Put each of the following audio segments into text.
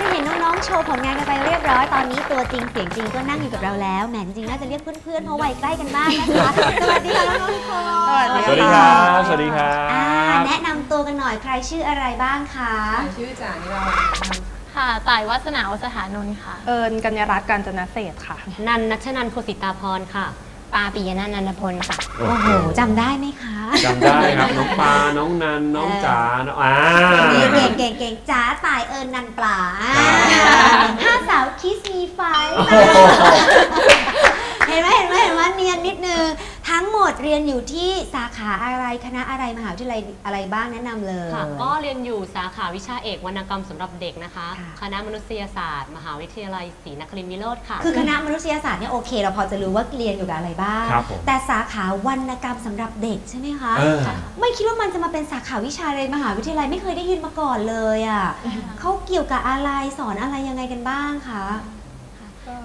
ได้เห็นน้องๆ โชว์ผลงานกันไปเรียบร้อย ตอนนี้ตัวจริงเสียงจริงก็นั่งอยู่กับเราแล้ว แหมจริงๆ น่าจะเรียกเพื่อนๆ เพราะวัยใกล้กันบ้างนะคะ สวัสดีค่ะน้องๆทุกคนสวัสดีครับ สวัสดีครัอ่าบ แนะนำตัวกันหน่อย ใครชื่ออะไรบ้างคะ ชื่อจานิราวันค่ะค่ะต่ายวัฒนาวัฒฐานนท์ค่ะ เอิญกัญญารัตน์การจนเศรษฐ์ค่ะ นันนัชนันโพสิตาพรค่ะ ปาปิยนันท์นันทพลค่ะ โอ้โหจำได้ไหมคะ จำได้ครับ น้องปาน้องนัน น้องจ๋าน้องอ่าเก่งเก่งเก่งจ้าตายเอิญนันปลาห้าสาวคิสมีไฟ โอ้โห เห็นไหมเห็นไหมเห็นไหมเนียนนิดนึง ทั้งหมดเรียนอยู่ที่สาขาอะไรคณะอะไรมหาวิทยาลัยอะไรบ้างแนะนำเลย ค่ะก็เรียนอยู่สาขาวิชาเอกวรรณกรรมสำหรับเด็กนะคะ ค่ะ คณะมนุษยศาสตร์ มหาวิทยาลัยศรีนครินทรวิโรธค่ะ คือคณะมนุษยศาสตร์เนี่ยโอเค เราพอจะรู้ว่าเรียนอยู่กับอะไรบ้าง ครับผม แต่สาขาวรรณกรรมสำหรับเด็กใช่ไหมคะ เออ ไม่คิดว่ามันจะมาเป็นสาขาวิชาในมหาวิทยาลัยไม่เคยได้ยินมาก่อนเลยอะเขาเกี่ยวกับอะไรสอนอะไรยังไงกันบ้างคะ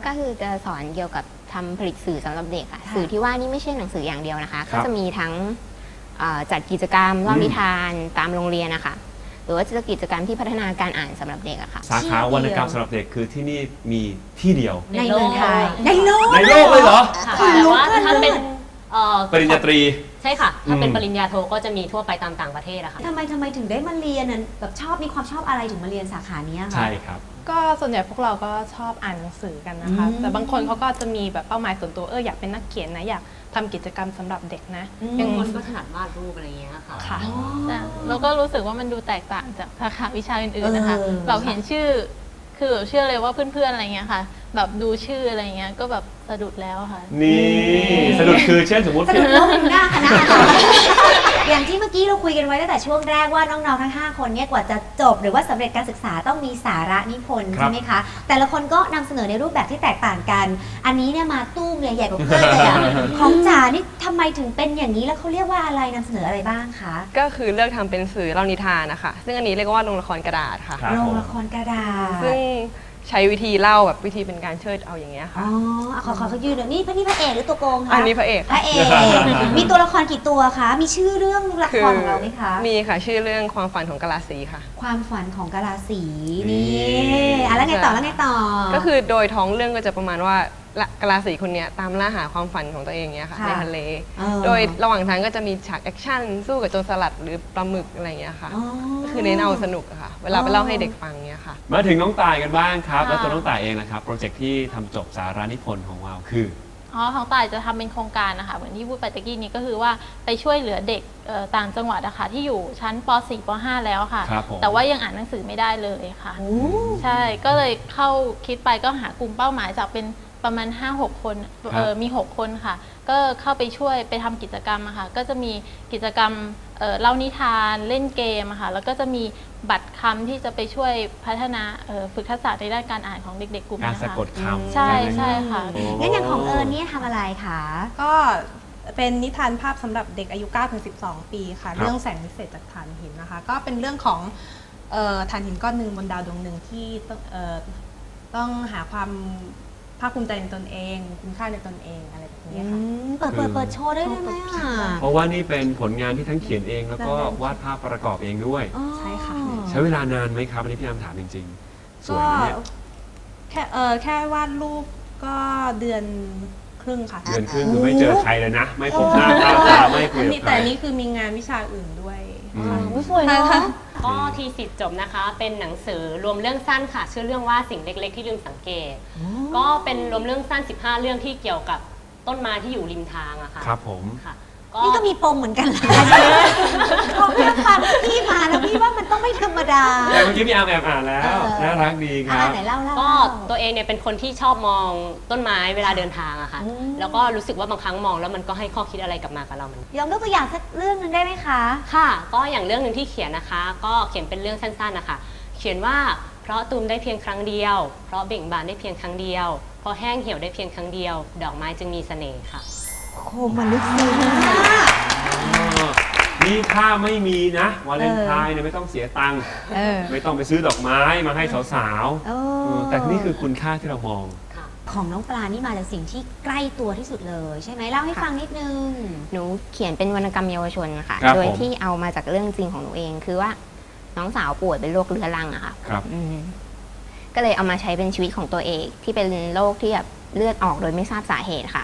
ก็คือจะสอนเกี่ยวกับ ทำผลิตสื่อสำหรับเด็กค่ะค่ะสื่อที่ว่านี่ไม่ใช่หนังสืออย่างเดียวนะคะครัก็บจะมีทั้งเอ่อจัดกิจกรรมเล่าอืมนิทานตามโรงเรียนนะคะหรือว่าจะกิจกรรมที่พัฒนาการอ่านสำหรับเด็กอะค่ะสาขาวรรณกรรมสำหรับเด็กคือที่นี่มีที่เดียว ในเมืองไทยในโลกในโลกเลยเหรอค่ะขนแต่ลุกว่าขนถ้าลุกเป็นเอ่อปริญญาตรี ใช่ค่ะ ถ้าเป็นอืมปริญญาโทก็จะมีทั่วไปตามต่างประเทศอะค่ะ ทำไมทำไมถึงได้มาเรียนน่ะแบบชอบมีความชอบอะไรถึงมาเรียนสาขานี้คะ ใช่ครับ ก็ส่วนใหญ่พวกเราก็ชอบอ่านหนังสือกันนะคะ อืมแต่บางคนเขาก็จะมีแบบเป้าหมายส่วนตัวเอออยากเป็นนักเขียนนะอยากทำกิจกรรมสำหรับเด็กนะอืม อย่างคนก็ถนัดวาดรูปอะไรอย่างเงี้ยค่ะ ค่ะอ๋อ แต่เราก็รู้สึกว่ามันดูแตกต่างจากสาขาวิชาอื่นๆนะคะ เออ เราเห็นชื่อคือแบบเชื่อเลยว่าเพื่อนๆอะไรเงี้ยค่ะ แบบดูชื่ออะไรเงี้ยก็แบบสะดุดแล้วค่ะ นี่สะดุดคือเช่นสมมติสรุปแล้วอยู่หน้าคณะอะไรอย่างที่เมื่อกี้เราคุยกันไว้ตั้งแต่ช่วงแรกว่าน้องๆทั้ง 5 คนเนี่ยกว่าจะจบหรือว่าสำเร็จการศึกษาต้องมีสาระนิพนธ์ครับใช่ไหมคะ แต่ละคนก็นำเสนอในรูปแบบที่แตกต่างกัน อันนี้เนี่ยมาตุ้มเลยใหญ่กว่าเพื่อนเลยอะของจ๋านี่ทำไมถึงเป็นอย่างนี้แล้วเขาเรียกว่าอะไรนำเสนออะไรบ้างคะ ก็คือเลือกทำเป็นสื่อเล่านิทานนะคะซึ่งอันนี้เรียกว่าลงละครกระดาษค่ะครับโรผงมละครกระดาษซึ่ง ใช้วิธีเล่าแบบวิธีเป็นการเชิดเอาอย่างเงี้ยอ๋ค่ะ อขอขอเขายืนหน่อยนี่พระนี่พระเอกหรือตัวโกงคะอันนี้พระเอกพระเอก มีตัวละครกี่ตัวคะ มีชื่อเรื่องละครของเราไหมคะ มีค่ะชื่อเรื่องความฝันของกะลาสีค่ะ ความฝันของกาลาสีนี่นี่ อะแล้วไงต่อแล้วไงต่อก็คือโดยท้องเรื่องก็จะประมาณว่าละกะลาสีคนเนี้ยตามล่าหาความฝันของตัวเองเนี้ยค่ะค่ะในทะเลเออโดยระหว่างทางก็จะมีฉากแอคชั่นสู้กับโจรสลัดหรือปลาหมึกอะไรอย่างเงี้ยค่ะอ๋อก็คือเน้นเอาสนุกอะค่ะ เวลาไปอ๋อเล่าให้เด็กฟังเนี้ยค่ะ มาถึงน้องตายกันบ้างครับ ค่ะ แล้วตัวน้องตายเองนะครับ โปรเจกต์ที่ทำจบสารานิพนธ์ของเราคือ อ๋อของต่ายจะทำเป็นโครงการนะคะเหมือนที่พูดไปตะกี้นี้ก็คือว่าไปช่วยเหลือเด็กเอ่อต่างจังหวัดนะคะที่อยู่ชั้นป .4 ป .5 แล้วค่ะ ครับผม แต่ว่ายังอ่านหนังสือไม่ได้เลยค่ะ โอ้ ใช่ก็เลยเข้าคิดไปก็หากลุ่มเป้าหมายจากเป็น ประมาณ 5-6 คนเออมี 6 คนค่ะ ก็เข้าไปช่วยไปทำกิจกรรมอะค่ะ ก็จะมีกิจกรรมเอ่อเล่านิทานเล่นเกมอะค่ะ แล้วก็จะมีบัตรคำที่จะไปช่วยพัฒนาเอ่อฝึกทักษะในด้านการอ่านของเด็กๆกลุ่มการนี้สะค่ะกดคำใช่ไหมใช่ค่ะโอ้งั้นอย่างของเอิญเนี่ยทำอะไรคะ ก็เป็นนิทานภาพสำหรับเด็กอายุ9-12 ปีค่ะครับเรื่องแสงวิเศษจากฐานหินนะคะ ก็เป็นเรื่องของเอ่อฐานหินก้อนหนึ่งบนดาวดวงหนึ่งที่ต้องเอ่อต้องหาความ ภาคภูมิใจในตนเอง คุณค่าในตนเองอะไรแบบนี้ค่ะ เปิดเปิดเปิดโชว์ได้ไหมอะเพราะว่านี่เป็นผลงานที่ทั้งเขียนเองแล้วก็วาดภาพประกอบเองด้วยอ๋อใช่ค่ะ ใช้เวลานานไหมครับอันนี้พี่ยามถามจริงๆสวยก็ไหมเนี่ยแค่เออแค่วาดรูปก็เดือนครึ่งค่ะ เดือนครึ่งคือไม่เจอใครเลยนะ ไม่พบหน้าค่าตาไม่คุยมีกับใคแต่รอันนี้คือมีงานวิชาอื่นด้วยอืมอุ๊ยสวยเนาะ ก็ทีสิทธิ์จบนะคะ เป็นหนังสือรวมเรื่องสั้นค่ะ ชื่อเรื่องว่าสิ่งเล็ก ๆ ที่ลืมสังเกต ก็เป็นรวมเรื่องสั้น 15 เรื่องที่เกี่ยวกับต้นไม้ที่อยู่ริมทางอะค่ะครับผม ค่ะ นี่ก็มีปมเหมือนกันเลยพอพี่ฟังพี่มาแล้วพี่ ดาแต่เมื่อกี้พี่อาร์มแอบอ่านแล้วเออน่ารักดีคอ่ารับ ไหนเล่าเล่าก็เล่าตัวเองเนี่ยเป็นคนที่ชอบมองต้นไม้เวลาเดินทางอะค่ะอืมแล้วก็รู้สึกว่าบางครั้งมองแล้วมันก็ให้ข้อคิดอะไรกลับมากับเราเหมือนกันยอมยกตัวอย่างสักเรื่องหนึ่งได้ไหมคะ ค่ะ ก็อย่างเรื่องหนึ่งที่เขียนนะคะ ก็เขียนเป็นเรื่องสั้นๆนะคะ เขียนว่าเพราะตูมได้เพียงครั้งเดียว เพราะเบ่งบานได้เพียงครั้งเดียว เพราะแห้งเหี่ยวได้เพียงครั้งเดียว ดอกไม้จึงมีเสน่ห์ค่ะ โคมมันลึกซึ้งมากอ๋อ นี่ถ้าไม่มีนะวาเลนไทน์เนี่ยไม่ต้องเสียตังค์เออไม่ต้องไปซื้อดอกไม้มาให้สาวๆเอเอออแต่นี่คือคุณค่าที่เรามอง ของน้องปลานี่มาจากสิ่งที่ใกล้ตัวที่สุดเลย ใช่ไหมเล่าให้ฟังนิดนึง หนูเขียนเป็นวรรณกรรมเยาวชนค่ะ ครับโดยผม ที่เอามาจากเรื่องจริงของหนูเอง คือว่าน้องสาวป่วยเป็นโรคเรื้อรังอะค่ะครับ อืมก็เลยเอามาใช้เป็นชีวิตของตัวเอง ที่เป็นโรคที่แบบเลือดออกโดยไม่ทราบสาเหตุค่ะ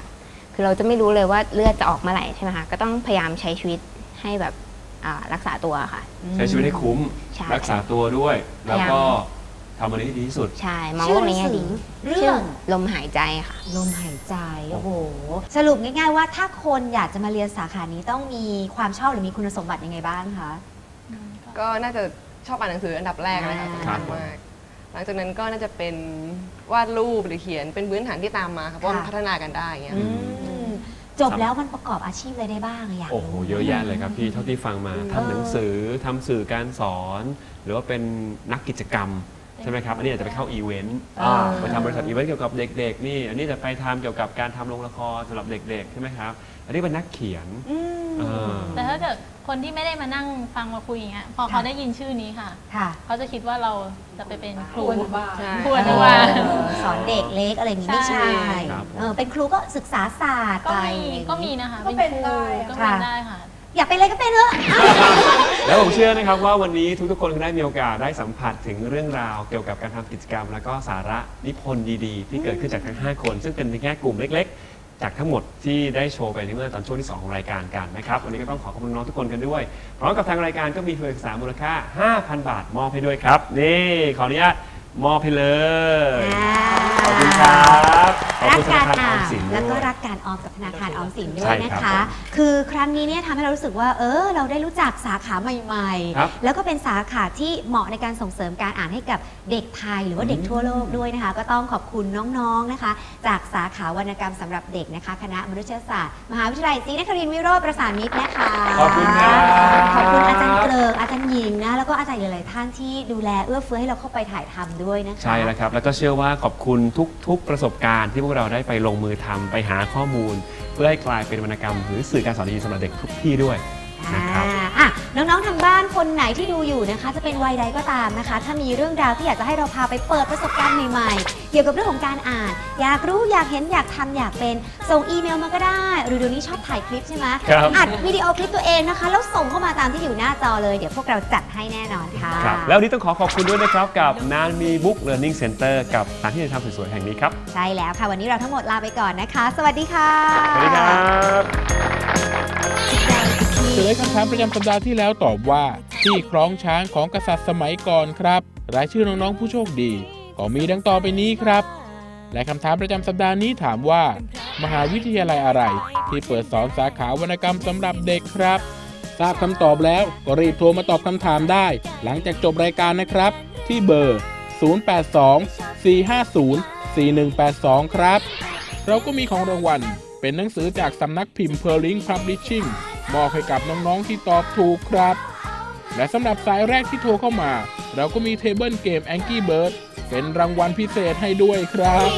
คือเราจะไม่รู้เลยว่าเลือดจะออกเมื่อไหร่ใช่ไหมคะ ก็ต้องพยายามใช้ชีวิต ให้แบบอ่ารักษาตัวค่ะ ใช้ชีวิตให้คุ้ม ใช่รักษาตัวด้วย แล้วพยายามก็ทำอะไรที่ดีที่สุด ใช่มองชื่โลอกหในนังแง่สืดีอเรื่อง ลมหายใจค่ะ ลมหายใจ โอ้โห สรุปง่ายๆว่าถ้าคนอยากจะมาเรียนสาขานี้ต้องมีความชอบหรือมีคุณสมบัติยังไงบ้างคะ ก็น่าจะชอบอ่านหนังสืออันดับแรกเลยค่ะอ่าสำคัญมาก หลังจากนั้นก็น่าจะเป็นวาดรูปหรือเขียนเป็นพื้นฐานที่ตามมาค่ะเพราะว่ามันพัฒนากันได้อย่างเงี้ย อืม จบแล้วมันประกอบอาชีพอะไรได้บ้างอะอยากโอ้โหรู้ เยอะแยะเลยครับพี่เท่าที่ฟังมาเออทำหนังสือทำสื่อการสอน หรือว่าเป็นนักกิจกรรมใช่ไหมครับ อันนี้อาจจะไปเข้าอีเวนต์เออไปทำบริษัทอีเวนต์เกี่ยวกับเด็ก ๆ นี่ อันนี้จะไปทำเกี่ยวกับการทำโรงละครสำหรับเด็กๆใช่ไหมครับ อันนี้เป็นนักเขียน อืม เออ แต่ถ้าเกิดคนที่ไม่ได้มานั่งฟังมาคุยอย่างเงี้ยพอเขาได้ยินชื่อนี้ค่ะ ค่ะเขาจะคิดว่าเราจะไปเป็นครูครูอนุบาลใช่ครูอนุบาลเออสอนเด็กเล็กอะไรอย่างนี้ไม่ใช่ใช่ ครับผม เออเป็นครูก็ศึกษาศาสตร์ก็ไปมีก็มีนะคะก็เป็นครูได้อะก็เป็นค่ะได้ค่ะ อยากเป็นอะไรก็เป็นเถอะ แล้วผมเชื่อนะครับว่าวันนี้ทุกๆ คนได้มีโอกาสได้สัมผัสถึงเรื่องราวเกี่ยวกับการทำกิจกรรม แล้วก็สาระนิพนธ์ดีๆ ที่เกิดขึ้นจากทั้ง 5 คน ซึ่งเป็นเพียงแค่กลุ่มเล็กๆ จากทั้งหมดที่ได้โชว์ไปในเมื่อตอนช่วงที่ 2 ของรายการกันนะครับวันนี้ก็ต้องขอขอบคุณน้องทุกคนกันด้วยพร้อมกับทางรายการก็มีทุนการศึกษามูลค่า 5,000 บาทมอบให้ด้วยครับ นี่ขออนุญาตมอบให้เลยขอบคุณครับขอบ รัคุกณธกานาคารอรอ่าอมนสินแล้วก็ด้วยรักการออมกับธนาคารออมสินด้วใช่ยนะครัคะบคือครั้งนี้เนี่ยทำให้เรารู้สึกว่า เออ เราได้รู้จักสาขาใหม่ ครับๆ แล้วก็เป็นสาขาที่เหมาะในการส่งเสริมการอ่านให้กับเด็กไทยหรือว่าเด็กทั่วโลกด้วยนะคะ ก็ต้องขอบคุณน้องๆนะคะ จากสาขาวรรณกรรมสำหรับเด็กนะคะ คณะมนุษยศาสตร์ มหาวิทยาลัยศรีนครินทร์วิโรธประสานมิตรนะคะ ขอบคุณครับขอบ จารย์หลาย ๆ ท่านที่ดูแลเอื้อเฟื้อให้เราเข้าไปถ่ายทำด้วยนะคะ ใช่แล้วครับ แล้วก็เชื่อว่าขอบคุณทุก ๆ ประสบการณ์ที่พวกเราได้ไปลงมือทำไปหาข้อมูล เพื่อให้กลายเป็นวรรณกรรม หรือสื่อการสอนดีๆสำหรับเด็กทุกที่ด้วยนะครับ อ่า น้องๆทางบ้านคนไหนที่ดูอยู่นะคะ จะเป็นวัยใดก็ตามนะคะ ถ้ามีเรื่องราวที่อยากจะให้เราพาไปเปิดประสบการณ์ใหม่ๆ เกี่ยวกับเรื่องของการอ่าน อยากรู้อยากเห็นอยากทำอยากเป็นส่งอีเมลมาก็ได้ หรือเดี๋ยวนี้ชอบถ่ายคลิปใช่ไหมครับ อัดวิดีโอคลิปตัวเองนะคะ แล้วส่งเข้ามาตามที่อยู่หน้าจอเลยเดี๋ยวพวกเราจัดให้แน่นอนค่ะ ครับแล้ววันนี้ต้องขอขอบคุณด้วยนะครับกับนานมีบุ๊กเลิร์นนิ่งเซ็นเตอร์กับสถานที่ถ่ายทำสวยๆแห่งนี้ครับใช่แล้วค่ะวันนี้เราทั้งหมดลาไปก่อนนะคะ สวัสดีค่ะ สวัสดีครับ เฉลยคำถามประจำสัปดาห์ที่แล้วตอบว่า ที่คล้องช้างของกษัตริย์สมัยก่อนครับ รายชื่อน้องๆผู้โชคดี ก็มีดังต่อไปนี้ครับ และคำถามประจำสัปดาห์นี้ถามว่า มหาวิทยาลัยอะไร ที่เปิดสอนสาขาวรรณกรรมสำหรับเด็กครับ ทราบคำตอบแล้วก็รีบโทรมาตอบคำถามได้ หลังจากจบรายการนะครับ ที่เบอร์ 082 450 4182 ครับ เราก็มีของรางวัลเป็นหนังสือจากสำนักพิมพ์ p e r l i n g Publishing มอบให้กับน้องๆที่ตอบถูกครับ และสำหรับสายแรกที่โทรเข้ามา เราก็มีเทเบิลเกม Angry Bird เป็นรางวัลพิเศษให้ด้วยครับ